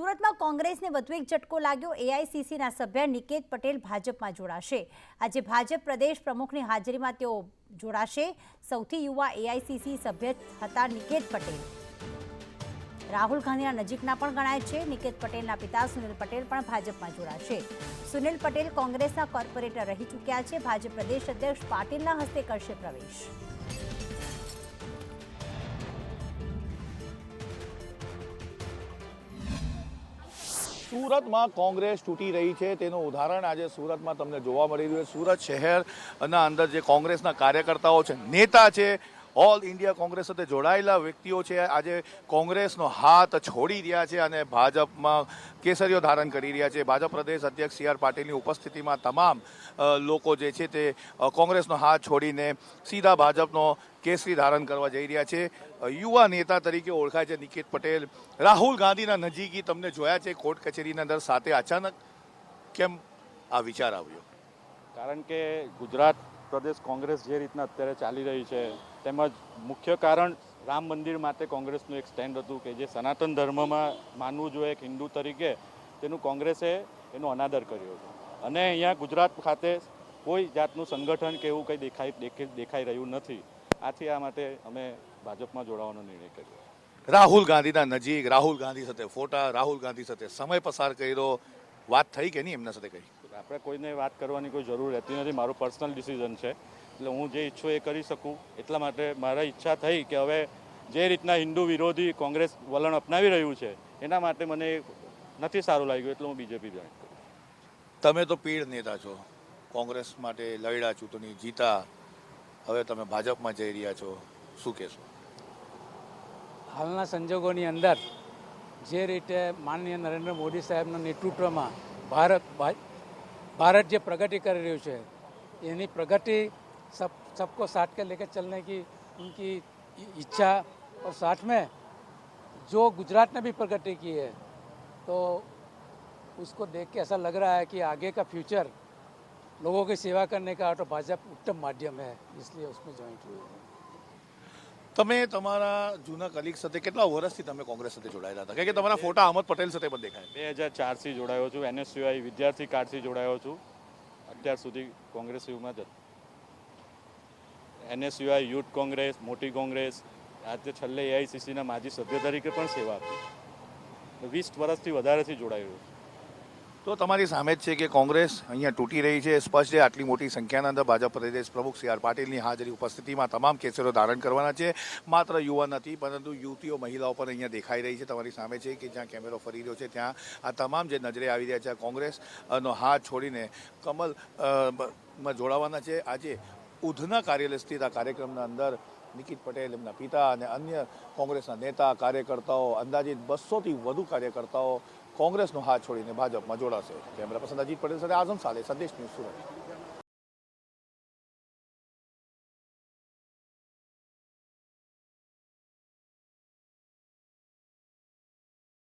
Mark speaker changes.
Speaker 1: સુરતમાં કોંગ્રેસને વધુ એક ઝટકો લાગ્યો. એઆઈસીસીના સભ્ય નિકેત પટેલ ભાજપમાં જોડાશે. આજે ભાજપ પ્રદેશ પ્રમુખની હાજરીમાં તેઓ જોડાશે. સૌથી યુવા એઆઈસીસી સભ્ય હતા નિકેત પટેલ. રાહુલ ગાંધીના નજીકના પણ ગણાય છે. નિકેત પટેલના પિતા સુનિલ પટેલ પણ ભાજપમાં જોડાશે. સુનિલ પટેલ કોંગ્રેસના કોર્પોરેટર રહી ચૂક્યા છે. ભાજપ પ્રદેશ અધ્યક્ષ પાટીલના હસ્તે કરશે પ્રવેશ.
Speaker 2: સુરતમાં કોંગ્રેસ તૂટી રહી છે. તેનું ઉદાહરણ આજે સુરતમાં તમને જોવા મળી રહ્યું છે. સુરત શહેરના અંદર જે કોંગ્રેસના કાર્યકર્તાઓ છે, નેતા છે ઓલ ઇન્ડિયા કોંગ્રેસ સાથે જોડાયેલા વ્યક્તિઓ છે. આજે કોંગ્રેસનો હાથ છોડી રહ્યા છે અને ભાજપમાં કેસરીઓ ધારણ કરી રહ્યા છે. ભાજપ પ્રદેશ અધ્યક્ષ સી આર પાટીલની ઉપસ્થિતિમાં તમામ લોકો જે છે તે કોંગ્રેસનો હાથ છોડીને સીધા ભાજપનો કેસરી ધારણ કરવા જઈ રહ્યા છે. યુવા નેતા તરીકે ઓળખાય છે નિકેત પટેલ. રાહુલ ગાંધીના નજીકી તમને જોયા છે કોર્ટ કચેરીના અંદર સાથે અચાનક કેમ આ વિચાર આવ્યો?
Speaker 3: કારણ કે ગુજરાત પ્રદેશ કોંગ્રેસ જે રીતના અત્યારે ચાલી રહી છે, તેમજ મુખ્ય કારણ રામ મંદિર માટે કોંગ્રેસનું એક સ્ટેન્ડ હતું કે જે સનાતન ધર્મમાં માનવું જોઈએ એક હિન્દુ તરીકે, તેનું કોંગ્રેસે એનો અનાદર કર્યો છે. અને અહીંયા ગુજરાત ખાતે કોઈ જાતનું સંગઠન કે એવું કંઈ દેખાઈ દેખાઈ રહ્યું નથી. આથી આ માટે અમે ભાજપમાં જોડાવાનો નિર્ણય કર્યો.
Speaker 2: રાહુલ ગાંધીના નજીક રાહુલ ગાંધી સાથે ફોટા, રાહુલ ગાંધી સાથે સમય પસાર કર્યો. વાત થઈ કે નહીં એમના સાથે કઈ?
Speaker 3: આપણે કોઈને વાત કરવાની કોઈ જરૂર રહેતી નથી. મારું પર્સનલ ડિસિઝન છે. એટલે હું જે ઈચ્છું એ કરી શકું. એટલા માટે મારા ઈચ્છા થઈ કે હવે જે રીતના હિન્દુ વિરોધી કોંગ્રેસ વલણ અપનાવી રહ્યું છે એના માટે મને નથી સારું લાગ્યું એટલે હું બીજેપી જોઈન કરું
Speaker 2: તમે તો પીડ નેતા છો. કોંગ્રેસ માટે લડ્યા ચૂંટણી જીતા. હવે તમે ભાજપમાં જઈ રહ્યા છો. શું કહેશો?
Speaker 4: હાલના સંજોગોની અંદર જે રીતે માનનીય નરેન્દ્ર મોદી સાહેબના નેતૃત્વમાં ભારત ભારત જે પ્રગતિ કરી રહ્યું છે એની પ્રગતિ સબ सबको साथ के लेकर चलने की उनकी इ- इच्छा और साथ में जो गुजरात ने भी प्रगति की है तो उसको देख के ऐसा लग रहा है कि आगे का फ्यूचर लोगों की सेवा करने का तो भाजपा उत्तम माध्यम है इसलिए उसमें ज्वाइन हुए हैं
Speaker 2: તમે તમારા જૂના કલીગ સાથે કેટલા વર્ષથી તમે કોંગ્રેસ સાથે જોડાયેલા હતા? કે તમારા ફોટા અહમદ પટેલ સાથે પણ દેખાય.
Speaker 3: બે હજાર ચારથી જોડાયો છું. એનએસયુઆઈ વિદ્યાર્થી કાર્ડથી જોડાયો છું. અત્યાર સુધી કોંગ્રેસ યુમાં જ એનએસયુઆઈ યુથ કોંગ્રેસ, મોટી કોંગ્રેસ, આજે છેલ્લે એઆઈસીસીના માજી સભ્ય તરીકે પણ સેવા આપી. વીસ વર્ષથી વધારેથી જોડાયેલું છું.
Speaker 2: તો તમારી સામે જ છે કે કોંગ્રેસ અહીંયા તૂટી રહી છે. સ્પષ્ટ છે, આટલી મોટી સંખ્યાના અંદર ભાજપ પ્રદેશ પ્રમુખ સી આર પાટીલની હાજરી ઉપસ્થિતિમાં તમામ કેસરો ધારણ કરવાના છે. માત્ર યુવા નથી, પરંતુ યુવતીઓ, મહિલાઓ પણ અહીંયા દેખાઈ રહી છે. તમારી સામે છે કે જ્યાં કેમેરો ફરી રહ્યો છે, ત્યાં આ તમામ જે નજરે આવી રહ્યા છે કોંગ્રેસનો હાથ છોડીને કમલમાં જોડાવાના છે. આજે ઉધના કાર્યાલય સ્થિત આ કાર્યક્રમના અંદર નિકિત પટેલ, એમના પિતા અને અન્ય કોંગ્રેસના નેતા, કાર્યકર્તાઓ, અંદાજિત બસોથી વધુ કાર્યકર્તાઓ કોંગ્રેસનો હાથ છોડીને ભાજપમાં જોડાશે. કેમેરા પર્સન અજીત પટેલ સાથે આઝમ સાલે, સંદેશ ન્યૂઝ સુરત.